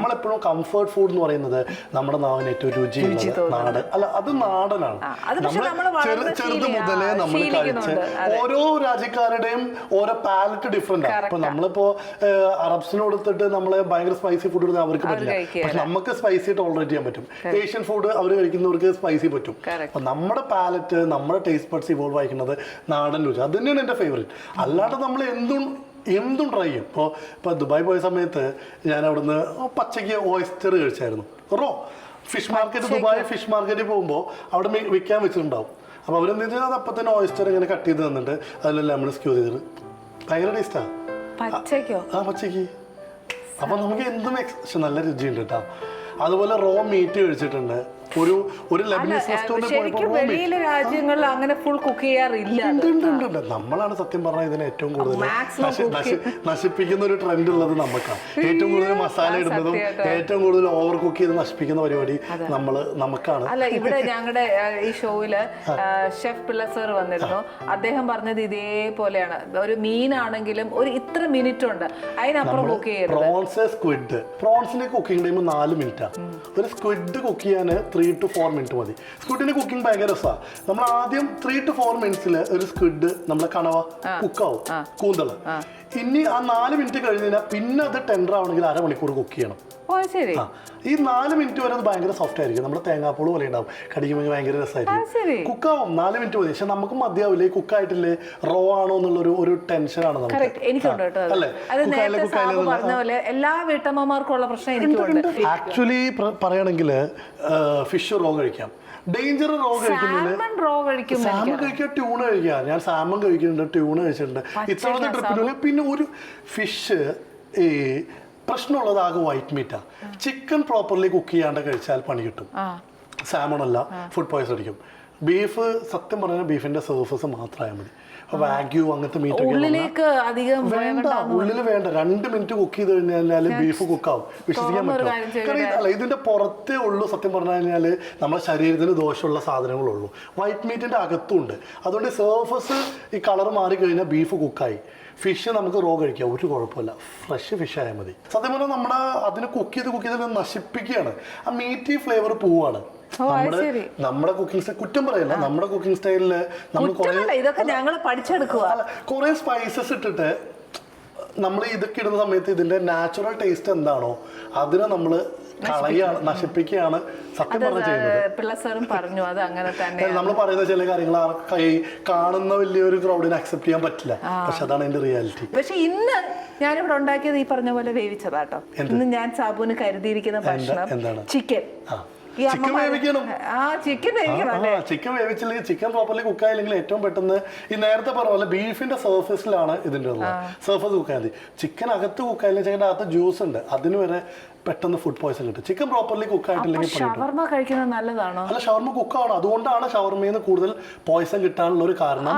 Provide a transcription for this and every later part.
നമ്മളെപ്പോഴും comfort food എന്ന് പറയുന്നത് നമ്മുടെ നാവിന് ഏറ്റവും രുചി നാട് അല്ല അത് നാടനാണ്. ചെറുത് മുതലേ നമ്മൾ കഴിച്ച് ഓരോ രാജ്യക്കാരുടെയും ഓരോ പാലറ്റ് ഡിഫറെന്റ് ആണ്. ഇപ്പൊ നമ്മളിപ്പോ അറബ്സിന് കൊടുത്തിട്ട് നമ്മൾ ഭയങ്കര സ്പൈസി ഫുഡ് കൊടുത്താൽ അവർക്ക് പറ്റില്ല. പക്ഷെ നമുക്ക് സ്പൈസി ടോളറേറ്റ് ചെയ്യാൻ പറ്റും. ഏഷ്യൻ ഫുഡ് അവർ കഴിക്കുന്നവർക്ക് സ്പൈസി പറ്റും. അപ്പൊ നമ്മുടെ പാലറ്റ് നമ്മുടെ ടേസ്റ്റ് ബഡ്സ് ഇവോൾവ് ആയിക്കുന്നത് നാടൻ രുചി. അത് തന്നെയാണ് എന്റെ ഫേവറേറ്റ് അല്ലാണ്ട് നമ്മൾ എന്തും എന്തും ട്രൈ ചെയ്യും. ഇപ്പോൾ ഇപ്പോൾ ദുബായ് പോയ സമയത്ത് ഞാൻ അവിടുന്ന് പച്ചയ്ക്ക് ഓയിസ്റ്റർ കഴിച്ചായിരുന്നു. Raw fish market Dubai fish മാർക്കറ്റിൽ പോകുമ്പോൾ അവിടെ വിൽക്കാൻ വെച്ചിട്ടുണ്ടാവും. അപ്പോൾ അവരെന്ത് വെച്ചാൽ അത് അപ്പം തന്നെ ഓയിസ്റ്റർ ഇങ്ങനെ കട്ട് ചെയ്ത് തന്നിട്ട് അതിലെല്ലാം നമ്മൾ സ്ക്യൂ ചെയ്തിട്ട് ഭയങ്കര ടേസ്റ്റാണ് ആ. പച്ചയ്ക്ക്? അപ്പം നമുക്ക് എന്തും നല്ല രുചിയുണ്ട് കേട്ടോ. അതുപോലെ റോ മീറ്റ് കഴിച്ചിട്ടുണ്ട്. ഒരു ഒരു ലെബനീസ് ശരിക്കും വെളിയിലെ രാജ്യങ്ങളിൽ അങ്ങനെ ഫുൾ കുക്ക് ചെയ്യാറില്ല നമ്മളാണ് സത്യം പറഞ്ഞാൽ ഇതിന് ഏറ്റവും കൂടുതൽ നശിപ്പിക്കുന്ന ഒരു ട്രെൻഡ് ഉള്ളത് നമുക്കാണ് ഏറ്റവും കൂടുതൽ മസാല ഇടുന്നതും ഏറ്റവും കൂടുതൽ ഓവർ കുക്ക് ചെയ്ത് നശിപ്പിക്കുന്ന പരിപാടി നമ്മൾ നമുക്കാണ് അല്ല ഇവിടെ ഞങ്ങളുടെ ഈ ഷോയിൽ ഷെഫ് പിള്ള സർ വന്നിരുന്നു. അദ്ദേഹം പറഞ്ഞത് ഇതേപോലെയാണ്. ഒരു മീനാണെങ്കിലും ഒരു ഇത്ര മിനിറ്റ് ഉണ്ട് അതിനപ്പുറം കുക്ക് ചെയ്യരുത്. പ്രോൺസ് സ്ക്വിഡ് പ്രോൺസിന്റെ കുക്കിംഗ് ടൈം നാല് മിനിറ്റാണ് ഒരു സ്ക്വിഡ് കുക്ക് ചെയ്യാൻ ത്രീ ടു ഫോർ മിനിറ്റ് മതി. സ്ക്വിഡിന്റെ കുക്കിംഗ് ഭയങ്കര രസമാണ് നമ്മൾ ആദ്യം ത്രീ ടു ഫോർ മിനിറ്റ്സിൽ ഒരു സ്ക്വിഡ് നമ്മളെ കണവ കുക്കാവും കൂന്തൾ. ഇനി ആ നാല് മിനിറ്റ് കഴിഞ്ഞ് കഴിഞ്ഞാൽ പിന്നെ അത് ടെൻഡർ ആവണമെങ്കിൽ അരമണിക്കൂർ കുക്ക് ചെയ്യണം. ശരി. ഈ നാല് മിനിറ്റ് വരെ അത് ഭയങ്കര സോഫ്റ്റ് ആയിരിക്കും. നമ്മുടെ തേങ്ങാപ്പൂൾ പോലെ ഉണ്ടാവും. കടിക്കുമ്പോൾ ഭയങ്കര രസമായിരിക്കും. കുക്ക് രസമായിരിക്കും കുക്കാവും നാല് മിനിറ്റ് മതി. പക്ഷെ നമുക്ക് മതിയാവില്ലേ. കുക്കായിട്ടില്ലേ റോ ആണോ എന്നുള്ള ഒരു ടെൻഷനാണ് നമുക്ക്. കറക്റ്റ് എനിക്കുണ്ട് കേട്ടോ അത്. അല്ലേ? നേരത്തെ കുക്കായില്ലേ സാബു പറഞ്ഞ പോലെ എല്ലാ വീട്ടമ്മമാർക്കുള്ള പ്രശ്നം എനിക്കുണ്ട്. ആക്ച്വലി പറയുകയാണെങ്കിൽ ഫിഷ് റോ കഴിക്കാം. ഡേഞ്ചർ റോ കഴിക്കുന്നില്ല സാമൺ കഴിക്കുക ട്യൂൺ കഴിക്കാം ഞാൻ സാമൺ കഴിക്കുന്നുണ്ട് ട്യൂൺ കഴിച്ചിട്ടുണ്ട്. ഇത്തവണത്തെ ട്രിപ്പിനുള്ളിൽ പിന്നെ ഒരു ഫിഷ് ഈ പ്രശ്നമുള്ളത് ആകെ വൈറ്റ് മീറ്റാ ചിക്കൻ പ്രോപ്പർലി കുക്ക് ചെയ്യാണ്ട് കഴിച്ചാൽ പണി കിട്ടും. സാമൺ അല്ല ഫുഡ് പോയ്സൺ അടിക്കും. ബീഫ് സത്യം പറഞ്ഞാൽ ബീഫിന്റെ സർഫസ് മാത്രമായാൽ മതി. വാഗ്യൂ അങ്ങനത്തെ മീറ്റ് വേണ്ട ഉള്ളിൽ വേണ്ട. രണ്ട് മിനിറ്റ് കുക്ക് ചെയ്ത് കഴിഞ്ഞാൽ ബീഫ് കുക്കാവും വിശ്വസിക്കാൻ ചെയ്യ് കാരണം അല്ല ഇതിന്റെ പുറത്തേ ഉള്ളൂ സത്യം പറഞ്ഞു കഴിഞ്ഞാൽ നമ്മുടെ ശരീരത്തിന് ദോഷമുള്ള സാധനങ്ങളുള്ളൂ. വൈറ്റ് മീറ്റിന്റെ അകത്തും ഉണ്ട് അതുകൊണ്ട് സർഫസ് ഈ കളർ മാറി കഴിഞ്ഞാൽ ബീഫ് കുക്കായി ഫിഷ് നമുക്ക് റോ കഴിക്കാം ഒരു കുഴപ്പമില്ല. ഫ്രഷ് ഫിഷ് ആയാൽ മതി. സത്യം പറഞ്ഞാൽ നമ്മുടെ അതിന് കുക്ക് ചെയ്ത് കുക്ക് ചെയ്ത് നശിപ്പിക്കുകയാണ്. ആ മീറ്റി ഫ്ലേവർ പോവാണ്. നമ്മുടെ. നമ്മുടെ കുക്കിംഗ് സ്റ്റൈൽ കുറ്റം പറയല്ല. നമ്മുടെ കുക്കിംഗ് സ്റ്റൈലിൽ നമ്മൾ ഇതൊക്കെ ഞങ്ങൾ പഠിച്ചെടുക്കുക കുറെ സ്പൈസസ് ഇട്ടിട്ട് നമ്മൾ ഇതൊക്കെ ഇടുന്ന സമയത്ത് ഇതിന്റെ നാച്ചുറൽ ടേസ്റ്റ് എന്താണോ അതിനെ നമ്മൾ കളയാണ് നശിപ്പിക്കുകയാണ് സത്യം പറഞ്ഞു ചെയ്യുന്നത്. പിള്ള സാറും പറഞ്ഞു അത് അങ്ങനെ തന്നെ നമ്മൾ പറയുന്ന ചില കാര്യങ്ങൾ കാണുന്ന വലിയൊരു ക്രൗഡിനെ അക്സെപ്റ്റ് ചെയ്യാൻ പറ്റില്ല. പക്ഷെ അതാണ് എന്റെ റിയാലിറ്റി പക്ഷെ ഇന്ന് ഞാനിവിടെ ഉണ്ടാക്കിയത് ഈ പറഞ്ഞ പോലെ വേവിച്ചതാട്ടോ ഇന്ന് ഞാൻ സാബുവിന് കരുതിയിരിക്കുന്ന ഭക്ഷണം ചിക്കൻ ചിക്കൻ വേവിക്കണം. ആ ചിക്കൻ വേവിക്കണം ചിക്കൻ വേവിച്ചില്ലെങ്കിൽ ചിക്കൻ പ്രോപ്പർലി കുക്ക് ആയില്ലെങ്കിൽ ഏറ്റവും പെട്ടെന്ന് ഈ നേരത്തെ പറഞ്ഞ പോലെ ബീഫിന്റെ സർഫസിലാണ് ഇതിന്റെ ഉള്ളത്. സർഫസ് കുക്ക് ആയത് ചിക്കൻ അകത്ത് കുക്ക് ആയില്ലെങ്കിൽ ചിക്കന്റെ അകത്ത് ജ്യൂസ് ഉണ്ട്. അതിന് വരെ പെട്ടെന്ന് ഫുഡ് പോയ്സൺ കിട്ടും. ചിക്കൻ പ്രോപ്പർലി കുക്ക് ആയിട്ടില്ലെങ്കിൽ ഷവർമ കഴിക്കുന്നത് നല്ലതാണോ? അല്ല ഷവർമ കുക്കാണ് അതുകൊണ്ടാണ് ഷവർമയിൽ നിന്ന് കൂടുതൽ പോയ്സൺ കിട്ടാനുള്ള ഒരു കാരണം.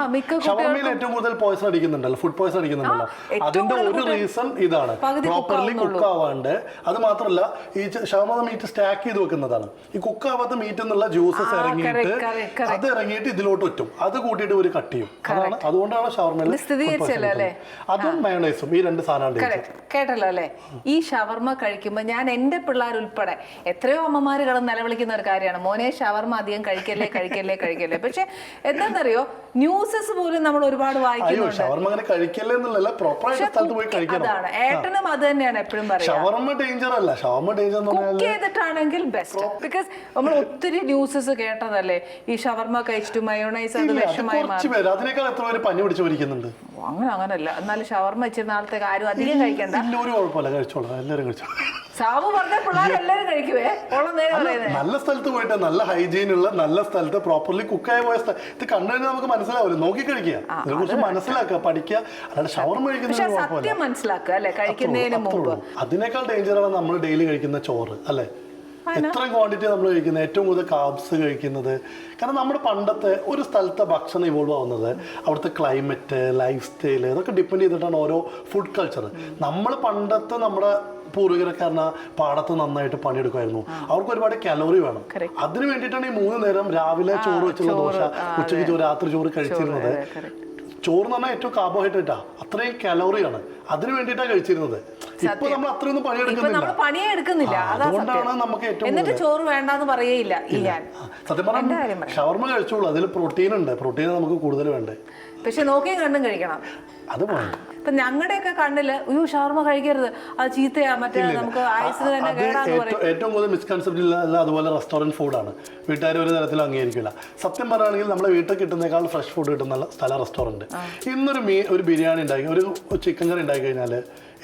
ഷവർമയിൽ ഏറ്റവും കൂടുതൽ പോയ്സൺ അടിക്കുന്നുണ്ടല്ലോ. ഫുഡ് പോയ്സൺ അടിക്കുന്നുണ്ടല്ലോ. അതിന്റെ ഒരു റീസൺ ഇതാണ്. പ്രോപ്പർലി കുക്ക് ആവാണ്ട്. അത് മാത്രമല്ല ഈ ഷവർമ മീറ്റ് സ്റ്റാക്ക് ചെയ്ത് വെക്കുന്നതാണ്. ഈ കുക്കാവത്ത് മീറ്റ് എന്നുള്ള ജ്യൂസസ് ഇറങ്ങിയിട്ട്. അത് ഇറങ്ങിയിട്ട് ഇതിലോട്ട് ഒറ്റും. അത് കൂട്ടിയിട്ട് ഒരു കട്ട് ചെയ്യും. അതാണ് അതുകൊണ്ടാണ് ഷവർമയിൽ സ്ഥിരീകരിച്ചല്ലോ അല്ലേ? അതും മയോണൈസും ഈ രണ്ട് സാധനമാണ് കേട്ടല്ലോ അല്ലേ? ഈ ഷവർമ കഴിക്കുമ്പോൾ ഞാൻ എന്റെ പിള്ളേർ ഉൾപ്പെടെ എത്രയോ അമ്മമാർ കിടന്ന് നിലവിളിക്കുന്ന ഒരു കാര്യമാണ്. മോനെ ഷവർമ അധികം കഴിക്കല്ലേ കഴിക്കല്ലേ കഴിക്കല്ലേ. പക്ഷെ എന്താണെന്നറിയോ ന്യൂസസ് പോലും നമ്മൾ ഒരുപാട് വായിക്കുന്നുണ്ട്. അതാണ്. ഏട്ടനും അത് തന്നെയാണ് എപ്പോഴും പറയുന്നത് ഷവർമ ഡേഞ്ചർ അല്ല. ഷവർമ ഡേഞ്ചർ ചെയ്തിട്ടാണെങ്കിൽ ബെസ്റ്റ് ബിക്കോസ് നമ്മൾ ഒത്തിരി ന്യൂസസ് കേട്ടതല്ലേ? ഈ ഷവർമ കഴിച്ചിട്ട് മയോണൈസ് അത് വിഷമായി കുറച്ച് അതിനേക്കാൾ എത്ര പേര് പനി പിടിച്ച് മരിക്കുന്നുണ്ട് മാറും അങ്ങനെ അങ്ങനല്ല. എന്നാലും ഷവർമ വെച്ചിരുന്ന നാളത്തെ ആരും അധികം കഴിക്കണ്ട. ഇല്ല ഒരു കുഴപ്പമില്ല. കഴിച്ചോളാം. എല്ലാവരും കഴിച്ചോളാം. സാബു പറഞ്ഞ പിള്ളേർ എല്ലാവരും കഴിക്കുവേ? ഉള്ള നേരം പറയുന്നത് നല്ല സ്ഥലത്ത് പോയിട്ട് നല്ല ഹൈജീൻ ഉള്ള നല്ല സ്ഥലത്ത് പ്രോപ്പർലി കുക്കായ പോയ സ്ഥലം ഇത് കണ്ടു കഴിഞ്ഞാൽ നമുക്ക് മനസ്സിലാവില്ല. നോക്കി കഴിക്കുക. ഇതിനെ കുറിച്ച് മനസ്സിലാക്കുക പഠിക്കുക. അല്ലാതെ ഷവർമ കഴിക്കുന്നത് കുഴപ്പമില്ല. അതിനേക്കാൾ ഡേഞ്ചറാണ് നമ്മൾ ഡെയിലി കഴിക്കുന്ന ചോറ് അല്ലേ? എത്ര ക്വാണ്ടിറ്റി നമ്മൾ കഴിക്കുന്നത് ഏറ്റവും കൂടുതൽ കാബ്സ് കഴിക്കുന്നത്. കാരണം നമ്മുടെ പണ്ടത്തെ ഒരു സ്ഥലത്തെ ഭക്ഷണം ഇവോൾവ് ആവുന്നത് അവിടുത്തെ ക്ലൈമറ്റ് ലൈഫ് സ്റ്റൈൽ ഇതൊക്കെ ഡിപ്പെൻഡ് ചെയ്തിട്ടാണ് ഓരോ ഫുഡ് കൾച്ചർ നമ്മൾ പണ്ടത്തെ നമ്മുടെ പൂർവികരൊക്കെ പറഞ്ഞാൽ പാടത്ത് നന്നായിട്ട് പണിയെടുക്കുമായിരുന്നു. അവർക്ക് ഒരുപാട് കലോറി വേണം. അതിനു വേണ്ടിയിട്ടാണ് ഈ മൂന്ന് നേരം രാവിലെ ചോറ് വെച്ചുള്ള ദോശ ഉച്ചയ്ക്ക് ചോറ് രാത്രി ചോറ് കഴിച്ചിരുന്നത്. ചോറ് എന്ന് പറഞ്ഞാൽ ഏറ്റവും കാർബോഹൈഡ്രേറ്റാണ് അത്രയും കലോറിയാണ് അതിന് വേണ്ടിയിട്ടാണ് കഴിച്ചിരുന്നത്. ഇപ്പൊ നമ്മൾ അത്രയൊന്നും പണിയെടുക്കുന്നില്ല നമ്മൾ പണിയെ എടുക്കുന്നില്ല. അതുകൊണ്ടാണ് നമുക്ക് ഏറ്റവും എന്നിട്ട് ചോറ് വേണ്ടെന്ന് പറയേയില്ല സത്യം പറഞ്ഞാൽ ഷവർമ കഴിച്ചോളൂ. അതിൽ പ്രോട്ടീൻ ഉണ്ട്. പ്രോട്ടീൻ നമുക്ക് കൂടുതൽ വേണ്ടേ? പക്ഷെ നോക്കിയും കണ്ടും കഴിക്കണം. അത് പോയി. ഇപ്പൊ ഞങ്ങളുടെയൊക്കെ കണ്ണിൽ അയ്യോ ഷവർമ കഴിക്കരുത്. അത് ചീത്തയാ മറ്റേ നമുക്ക് ആയുസിന് തന്നെ കേടാന്ന് പറയും. ഏറ്റവും കൂടുതൽ മിസ്കൺസെപ്റ്റ് ഇല്ല അതുപോലെ റെസ്റ്റോറന്റ് ഫുഡാണ് വീട്ടുകാർ ഒരു തരത്തിലും അംഗീകരിക്കില്ല. സത്യം പറയുകയാണെങ്കിൽ നമ്മുടെ വീട്ടിൽ കിട്ടുന്നേക്കാൾ ഫ്രഷ് ഫുഡ് കിട്ടുന്ന സ്ഥല റെസ്റ്റോറന്റ് ഇന്നൊരു മീ ഒരു ബിരിയാണി ഉണ്ടാക്കി ഒരു ചിക്കൻ കറി ഉണ്ടാക്കി കഴിഞ്ഞാൽ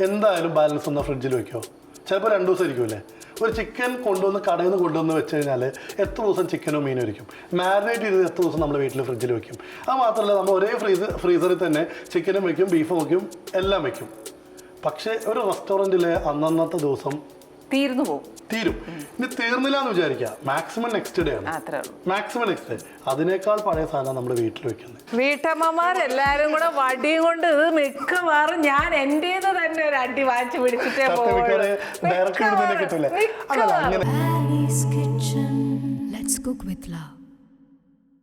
എന്തായാലും ബാലൻസ് ഒന്ന് ഫ്രിഡ്ജിൽ വെക്കോ. ചിലപ്പോൾ രണ്ടു ദിവസം ഇരിക്കുമല്ലേ ഒരു ചിക്കൻ കൊണ്ടുവന്ന് കടയിൽ നിന്ന് കൊണ്ടുവന്ന് വെച്ച് കഴിഞ്ഞാൽ എത്ര ദിവസം ചിക്കനോ മീനോ ഇരിക്കും? മാരിനേറ്റ് ചെയ്ത് എത്ര ദിവസം നമ്മുടെ വീട്ടിൽ ഫ്രിഡ്ജിൽ വെക്കും? അത് മാത്രമല്ല നമ്മൾ ഒരേ ഫ്രീസർ ഫ്രീസറിൽ തന്നെ ചിക്കനും വെക്കും ബീഫും വെക്കും എല്ലാം വെക്കും. പക്ഷേ ഒരു റെസ്റ്റോറന്റിൽ അന്നന്നത്തെ ദിവസം തീർന്നു പോകും തീരും. ഇനി തീർന്നില്ല എന്ന് വിചാരിക്കുക. മാക്സിമം നെക്സ്റ്റ് ഡേ ആണ്. മാക്സിമം നെക്സ്റ്റ് ഡേ അതിനേക്കാൾ പഴയ സാധനം നമ്മുടെ വീട്ടിൽ വെക്കുന്നത്. വീട്ടമ്മമാരെല്ലാരും കൂടെ വടിയും കൊണ്ട് ഇത് മിക്കവാറും ഞാൻ തന്നെ ഒരു അടി വാങ്ങിച്ചു പിടിച്ചിട്ടേ മിക്കവാറും, കിട്ടൂലേ? അതല്ല, അങ്ങനെ